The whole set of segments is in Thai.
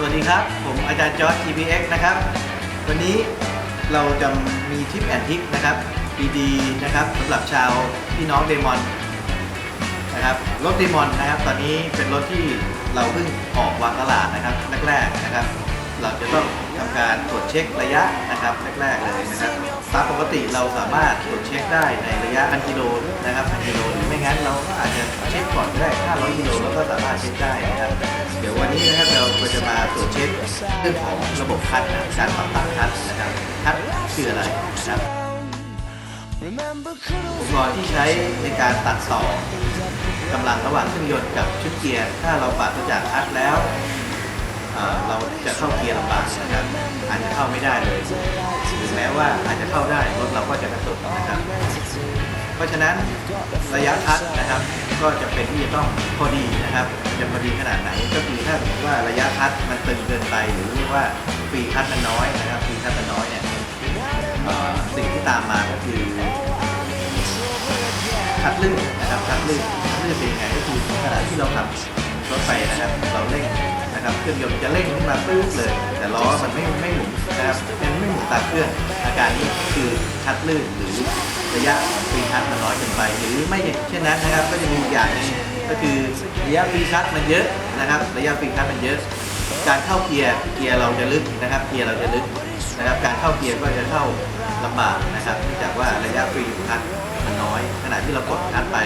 สวัสดีครับ ผมอาจารย์จอร์จ TPX นะครับ วันนี้เราจะมีทิปแอนทิปนะครับดีๆนะครับสำหรับชาวพี่น้องเดมอนนะครับรถเดมอนนะครับ ตอนนี้เป็นรถที่เราเพิ่งออกวางตลาดนะครับแรกๆนะครับ เราจะต้องทำการตรวจเช็คระยะนะครับแรกๆเลยนะครับตามปกติเราสามารถตรวจเช็คได้ในระยะพันกิโลนะครับพันกิโลหรือ งั้นเราก็อาจจะเช็คก่อนก็ได้ 500กิโลเราก็สามารถเช็คได้นะครับ เดี๋ยววันนี้นะครับเราก็จะมาตรวจเช็คเรื่องของระบบคัดนะการปรับตั้งคัดนะครับ คัดคืออะไรนะครับอุปกรณ์ที่ใช้ในการตัดต่อกำลังระหว่างเครื่องยนต์กับชุดเกียร์ ถ้าเราปราศจากคัดแล้วเอ่อเราจะเข้าเกียร์ลำบากนะครับอาจจะเข้าไม่ได้เลยหรือแม้ว่าอาจจะเข้าได้รถเราก็จะกระตุกนะครับ เพราะฉะนั้นระยะคัดนะครับ ก็จะเป็นที่จะต้องพอดีนะครับ จะพอดีขนาดไหนก็คือถ้าสมมติว่าระยะคัดมันตึงเกินไปหรือว่าฟรีคัดมันน้อยนะครับฟรีคัดมันน้อยเนี่ยสิ่งที่ตามมาก็คือคัดลื่นนะครับคัดลื่นคัดลื่นเป็นยังไงก็คือขณะที่เราขับรถไปนะครับ เราเร่งนะครับเครื่องยนต์จะเร่งขึ้นมาปื๊ดเลย แต่ล้อมันไม่ไม่หมุนนะครับมันไม่ ตามเครื่องอาการนี้คือคัดลื่นหรือระยะฟรีคัดมันน้อยเกินไป หรือไม่เช่นนั้นนะครับก็จะมีอย่างนึงก็คือระยะฟรีคัดมันเยอะนะครับระยะฟรีคัดมันเยอะ การเข้าเกียร์เกียร์เราจะลึกนะครับเกียร์เราจะลึกนะครับการเข้าเกียร์ก็จะเข้าลำบากนะครับเนื่องจากว่าระยะฟรีคัดมันน้อย ขณะที่เรากดคัดไป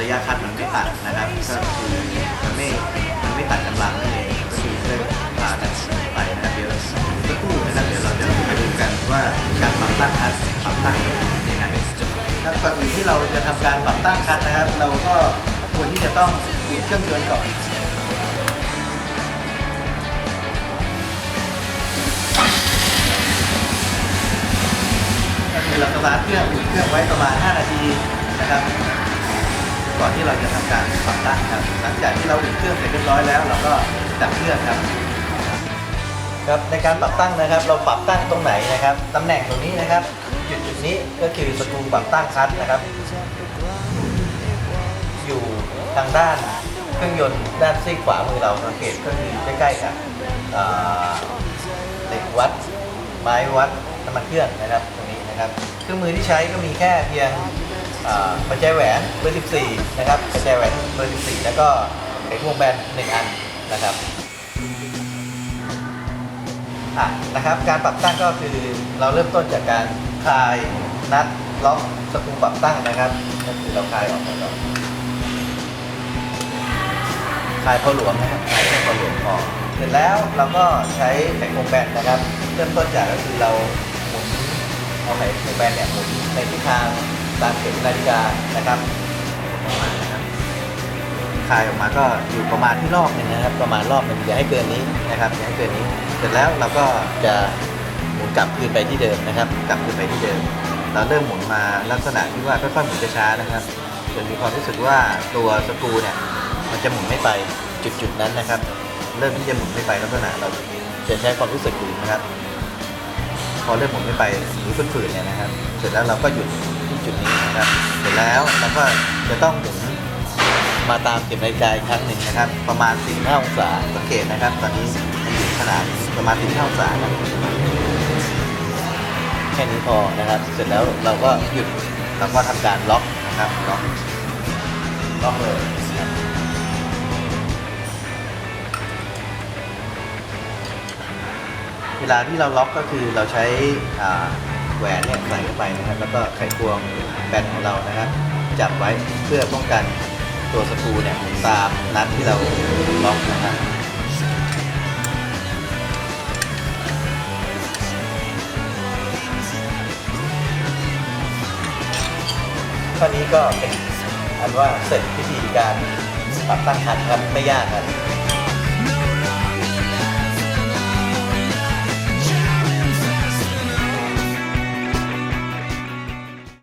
ระยะคัดมันไม่ตัดนะครับก็คือมันไม่มันไม่ตัดกำลังนั่นเอง ที่เราจะทำการปรับตั้งคัดนะครับ เราก็ควรที่จะต้องปิดเครื่องยนต์ก่อนก็คือเราสตาร์ทเครื่องอุ่นเครื่องไว้ประมาณ 5 นาทีนะครับก่อนที่เราจะทำการปรับตั้งครับ หลังจากที่เราอุ่นเครื่องเสร็จเรียบร้อยแล้ว เราก็ดับเครื่องครับครับในการปรับตั้งนะครับ เราปรับตั้งตรงไหนนะครับตำแหน่งตรงนี้นะครับ นี้ก็คือสกรูปรับตั้งคลัตช์นะครับ อยู่ทางด้านเครื่องยนต์ด้านซีกขวามือเราสังเกตก็คือใกล้ๆกับเหล็กวัดไม้วัดน้ำมันเครื่องนะครับตรงนี้นะครับเครื่องมือที่ใช้ก็มีแค่เพียงอ่าปัจจัยแหวนเบอร์ 14 นะครับปัจจัยแหวนเบอร์ 14 แล้วก็ไขควงแบนหนึ่งอันนะครับอะนะครับ การปรับตั้งก็คือเราเริ่มต้นจากการ คลายนัดล็อกสกรูปรับตั้งนะครับก็คือเราคลายออกมาก่อนคลายพอหลวมนะครับคลายแค่พอหลวมพอเสร็จแล้วเราก็ใช้ไขควงแบนนะครับเริ่มต้นจากก็คือเราหมุนเอาไขควงแบนเนี่ยหมุนในทิศทางตามเข็มนาฬิกานะครับประมาณนะครับคลายออกมาก็อยู่ประมาณที่รอบหนึงนะครับ ประมาณรอบหนึงอย่าให้เกินนี้นะครับอย่าให้เกินนี้ เสร็จแล้วเราก็จะ หมุนกลับคืนไปที่เดิมนะครับ กลับคืนไปที่เดิม เราเริ่มหมุนมาลักษณะที่ว่าค่อยๆหมุนช้าๆนะครับจนมีความรู้สึกว่าตัวสกรูเนี่ยมันจะหมุนไม่ไปจุดๆนั้นนะครับ เริ่มที่จะหมุนไม่ไปลักษณะเราจะใช้ความรู้สึกดูนะครับพอเริ่มหมุนไม่ไปหรือฝืนๆเนี่ยนะครับ เสร็จแล้วเราก็หยุดที่จุดนี้นะครับ เสร็จแล้วเราก็จะต้องหมุนมาตามเข็มนาฬิกาอีกครั้งหนึ่งนะครับ ประมาณ45องศาสังเกตนะครับ ตอนนี้มันอยู่ขนาดประมาณ45องศาครับ ค่นี้พอนะครับ เสร็จแล้วเราก็หยุดเราก็ทำการล็อกนะครับล็อกล็อกเลยเวลาที่เราล็อกก็คือเราใช้แหวนเนี่ยใส่เข้าไปนะครับ แล้วก็ไขควงแบนของเรานะครับจับไว้เพื่อป้องกันตัวสกรูเนี่ยตามนัดที่เราล็อกนะครับ ข้อนี้ก็เป็นอันว่าเสร็จพิธีการปรับตั้งคันครับไม่ยากครับ